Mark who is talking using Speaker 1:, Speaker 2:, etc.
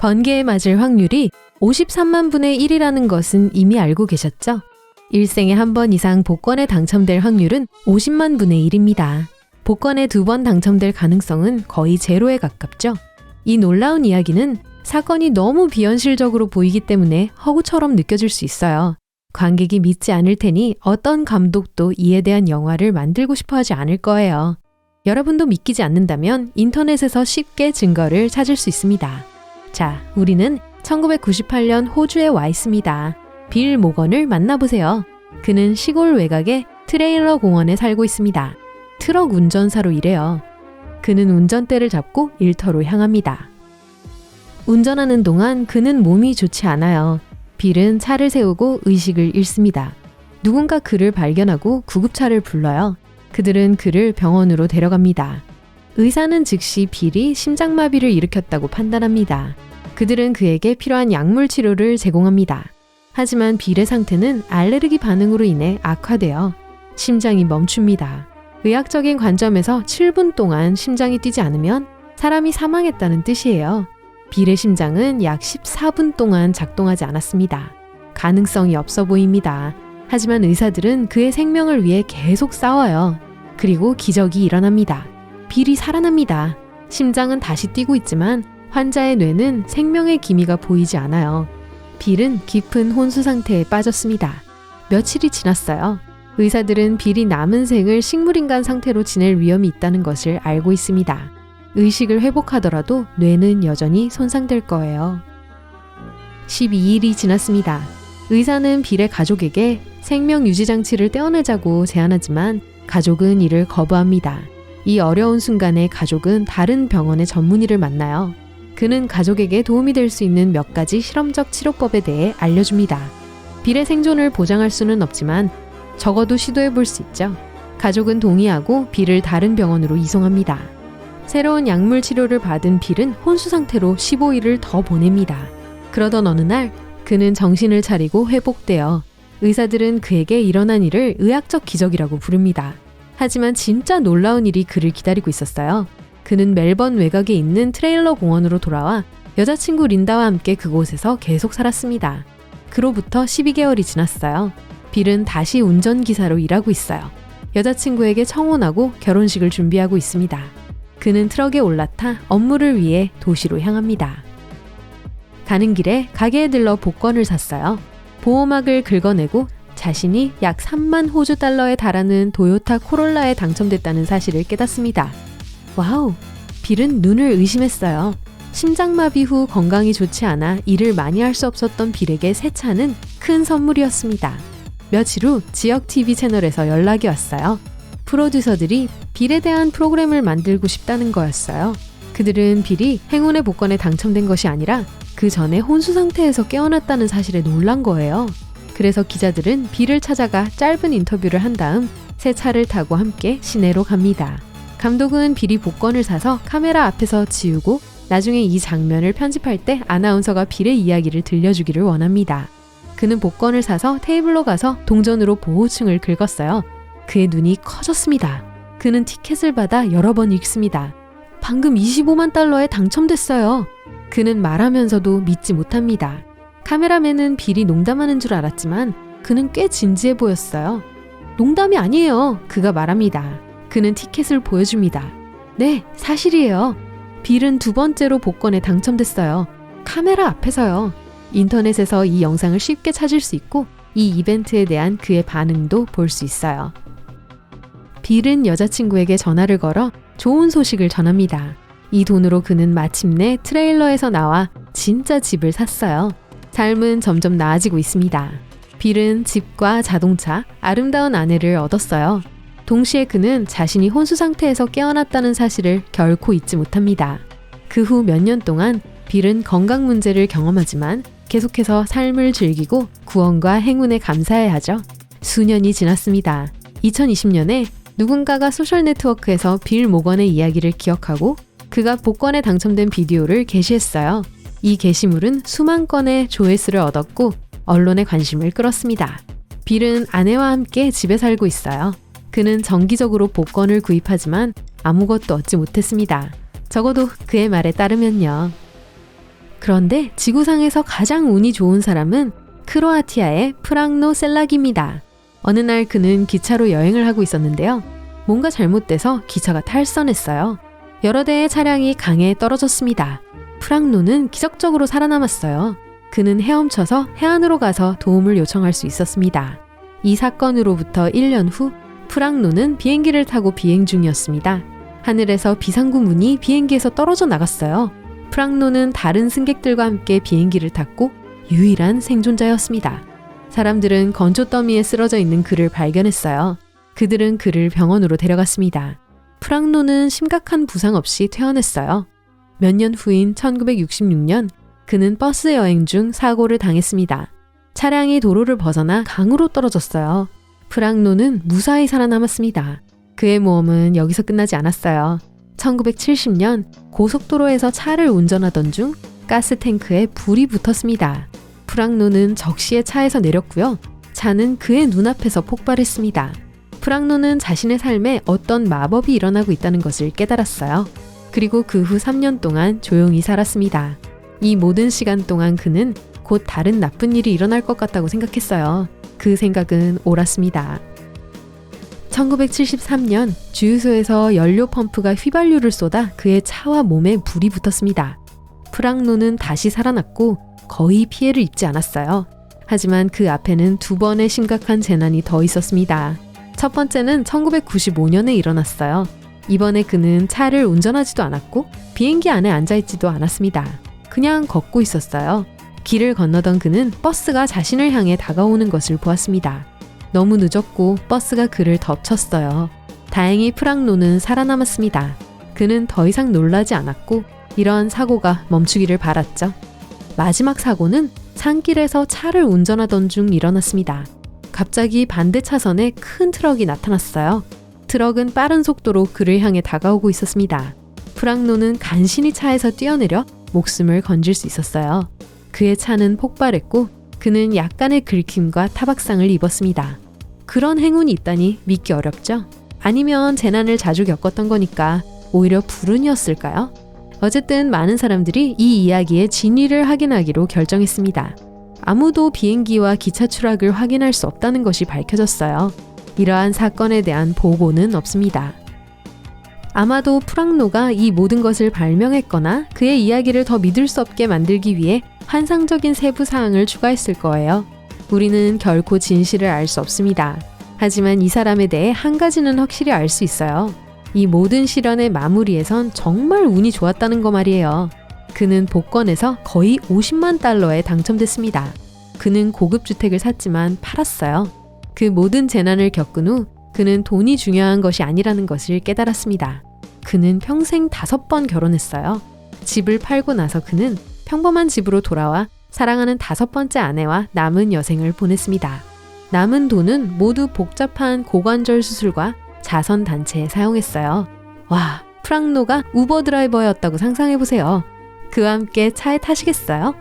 Speaker 1: 번개에 맞을 확률이 53만 분의 1이라는 것은 이미 알고 계셨죠? 일생에 한 번 이상 복권에 당첨될 확률은 50만 분의 1입니다. 복권에 두 번 당첨될 가능성은 거의 제로에 가깝죠. 이 놀라운 이야기는 사건이 너무 비현실적으로 보이기 때문에 허구처럼 느껴질 수 있어요. 관객이 믿지 않을 테니 어떤 감독도 이에 대한 영화를 만들고 싶어 하지 않을 거예요. 여러분도 믿기지 않는다면 인터넷에서 쉽게 증거를 찾을 수 있습니다. 자, 우리는 1998년 호주에 와 있습니다. 빌 모건을 만나보세요. 그는 시골 외곽의 트레일러 공원에 살고 있습니다. 트럭 운전사로 일해요. 그는 운전대를 잡고 일터로 향합니다. 운전하는 동안 그는 몸이 좋지 않아요. 빌은 차를 세우고 의식을 잃습니다. 누군가 그를 발견하고 구급차를 불러요. 그들은 그를 병원으로 데려갑니다. 의사는 즉시 빌이 심장마비를 일으켰다고 판단합니다. 그들은 그에게 필요한 약물 치료를 제공합니다. 하지만 빌의 상태는 알레르기 반응으로 인해 악화되어 심장이 멈춥니다. 의학적인 관점에서 7분 동안 심장이 뛰지 않으면 사람이 사망했다는 뜻이에요. 빌의 심장은 약 14분 동안 작동하지 않았습니다. 가능성이 없어 보입니다. 하지만 의사들은 그의 생명을 위해 계속 싸워요. 그리고 기적이 일어납니다. 빌이 살아납니다. 심장은 다시 뛰고 있지만 환자의 뇌는 생명의 기미가 보이지 않아요. 빌은 깊은 혼수 상태에 빠졌습니다. 며칠이 지났어요. 의사들은 빌이 남은 생을 식물인간 상태로 지낼 위험이 있다는 것을 알고 있습니다. 의식을 회복하더라도 뇌는 여전히 손상될 거예요. 12일이 지났습니다. 의사는 빌의 가족에게 생명 유지 장치를 떼어내자고 제안하지만 가족은 이를 거부합니다. 이 어려운 순간에 가족은 다른 병원의 전문의를 만나요. 그는 가족에게 도움이 될 수 있는 몇 가지 실험적 치료법에 대해 알려줍니다. 빌의 생존을 보장할 수는 없지만 적어도 시도해 볼 수 있죠. 가족은 동의하고 빌을 다른 병원으로 이송합니다. 새로운 약물 치료를 받은 빌은 혼수 상태로 15일을 더 보냅니다. 그러던 어느 날 그는 정신을 차리고 회복되어 의사들은 그에게 일어난 일을 의학적 기적이라고 부릅니다. 하지만 진짜 놀라운 일이 그를 기다리고 있었어요. 그는 멜번 외곽에 있는 트레일러 공원으로 돌아와 여자친구 린다와 함께 그곳에서 계속 살았습니다. 그로부터 12개월이 지났어요. 빌은 다시 운전기사로 일하고 있어요. 여자친구에게 청혼하고 결혼식을 준비하고 있습니다. 그는 트럭에 올라타 업무를 위해 도시로 향합니다. 가는 길에 가게에 들러 복권을 샀어요. 보호막을 긁어내고 자신이 약 3만 호주 달러에 달하는 도요타 코롤라에 당첨됐다는 사실을 깨닫습니다. 와우! 빌은 눈을 의심했어요. 심장마비 후 건강이 좋지 않아 일을 많이 할 수 없었던 빌에게 새 차는 큰 선물이었습니다. 며칠 후 지역 TV 채널에서 연락이 왔어요. 프로듀서들이 빌에 대한 프로그램을 만들고 싶다는 거였어요. 그들은 빌이 행운의 복권에 당첨된 것이 아니라 그 전에 혼수 상태에서 깨어났다는 사실에 놀란 거예요. 그래서 기자들은 빌을 찾아가 짧은 인터뷰를 한 다음 새 차를 타고 함께 시내로 갑니다. 감독은 빌이 복권을 사서 카메라 앞에서 지우고 나중에 이 장면을 편집할 때 아나운서가 빌의 이야기를 들려주기를 원합니다. 그는 복권을 사서 테이블로 가서 동전으로 보호층을 긁었어요. 그의 눈이 커졌습니다. 그는 티켓을 받아 여러 번 읽습니다. 방금 25만 달러에 당첨됐어요. 그는 말하면서도 믿지 못합니다. 카메라맨은 빌이 농담하는 줄 알았지만 그는 꽤 진지해 보였어요. 농담이 아니에요. 그가 말합니다. 그는 티켓을 보여줍니다. 네, 사실이에요. 빌은 두 번째로 복권에 당첨됐어요. 카메라 앞에서요. 인터넷에서 이 영상을 쉽게 찾을 수 있고 이 이벤트에 대한 그의 반응도 볼 수 있어요. 빌은 여자친구에게 전화를 걸어 좋은 소식을 전합니다. 이 돈으로 그는 마침내 트레일러에서 나와 진짜 집을 샀어요. 삶은 점점 나아지고 있습니다. 빌은 집과 자동차, 아름다운 아내를 얻었어요. 동시에 그는 자신이 혼수 상태에서 깨어났다는 사실을 결코 잊지 못합니다. 그 후 몇 년 동안 빌은 건강 문제를 경험하지만 계속해서 삶을 즐기고 구원과 행운에 감사해야 하죠. 수년이 지났습니다. 2020년에 누군가가 소셜 네트워크에서 빌 모건의 이야기를 기억하고 그가 복권에 당첨된 비디오를 게시했어요. 이 게시물은 수만 건의 조회수를 얻었고 언론의 관심을 끌었습니다. 빌은 아내와 함께 집에 살고 있어요. 그는 정기적으로 복권을 구입하지만 아무것도 얻지 못했습니다. 적어도 그의 말에 따르면요. 그런데 지구상에서 가장 운이 좋은 사람은 크로아티아의 프랑노 셀락입니다. 어느 날 그는 기차로 여행을 하고 있었는데요. 뭔가 잘못돼서 기차가 탈선했어요. 여러 대의 차량이 강에 떨어졌습니다. 프랑노는 기적적으로 살아남았어요. 그는 헤엄쳐서 해안으로 가서 도움을 요청할 수 있었습니다. 이 사건으로부터 1년 후 프랑노는 비행기를 타고 비행 중이었습니다. 하늘에서 비상구 문이 비행기에서 떨어져 나갔어요. 프랑노는 다른 승객들과 함께 비행기를 탔고 유일한 생존자였습니다. 사람들은 건조 더미에 쓰러져 있는 그를 발견했어요. 그들은 그를 병원으로 데려갔습니다. 프랑노는 심각한 부상 없이 퇴원했어요. 몇 년 후인 1966년 그는 버스 여행 중 사고를 당했습니다. 차량이 도로를 벗어나 강으로 떨어졌어요. 프랑노는 무사히 살아남았습니다. 그의 모험은 여기서 끝나지 않았어요. 1970년 고속도로에서 차를 운전하던 중 가스탱크에 불이 붙었습니다. 프랑노는 적시에 차에서 내렸고요. 차는 그의 눈앞에서 폭발했습니다. 프랑노는 자신의 삶에 어떤 마법이 일어나고 있다는 것을 깨달았어요. 그리고 그 후 3년 동안 조용히 살았습니다. 이 모든 시간 동안 그는 곧 다른 나쁜 일이 일어날 것 같다고 생각했어요. 그 생각은 옳았습니다. 1973년 주유소에서 연료 펌프가 휘발유를 쏟아 그의 차와 몸에 불이 붙었습니다. 프랑노는 다시 살아났고 거의 피해를 입지 않았어요. 하지만 그 앞에는 두 번의 심각한 재난이 더 있었습니다. 첫 번째는 1995년에 일어났어요. 이번에 그는 차를 운전하지도 않았고 비행기 안에 앉아있지도 않았습니다. 그냥 걷고 있었어요. 길을 건너던 그는 버스가 자신을 향해 다가오는 것을 보았습니다. 너무 늦었고 버스가 그를 덮쳤어요. 다행히 프랑노는 살아남았습니다. 그는 더 이상 놀라지 않았고 이러한 사고가 멈추기를 바랐죠. 마지막 사고는 산길에서 차를 운전하던 중 일어났습니다. 갑자기 반대 차선에 큰 트럭이 나타났어요. 트럭은 빠른 속도로 그를 향해 다가오고 있었습니다. 프랑노는 간신히 차에서 뛰어내려 목숨을 건질 수 있었어요. 그의 차는 폭발했고 그는 약간의 긁힘과 타박상을 입었습니다. 그런 행운이 있다니 믿기 어렵죠? 아니면 재난을 자주 겪었던 거니까 오히려 불운이었을까요? 어쨌든 많은 사람들이 이 이야기의 진위를 확인하기로 결정했습니다. 아무도 비행기와 기차 추락을 확인할 수 없다는 것이 밝혀졌어요. 이러한 사건에 대한 보고는 없습니다. 아마도 프랑노가 이 모든 것을 발명했거나 그의 이야기를 더 믿을 수 없게 만들기 위해 환상적인 세부 사항을 추가했을 거예요. 우리는 결코 진실을 알 수 없습니다. 하지만 이 사람에 대해 한 가지는 확실히 알 수 있어요. 이 모든 실현의 마무리에선 정말 운이 좋았다는 거 말이에요. 그는 복권에서 거의 50만 달러에 당첨됐습니다. 그는 고급 주택을 샀지만 팔았어요. 그 모든 재난을 겪은 후 그는 돈이 중요한 것이 아니라는 것을 깨달았습니다. 그는 평생 다섯 번 결혼했어요. 집을 팔고 나서 그는 평범한 집으로 돌아와 사랑하는 다섯 번째 아내와 남은 여생을 보냈습니다. 남은 돈은 모두 복잡한 고관절 수술과 자선 단체에 사용했어요. 와, 프랑노가 우버 드라이버였다고 상상해 보세요. 그와 함께 차에 타시겠어요?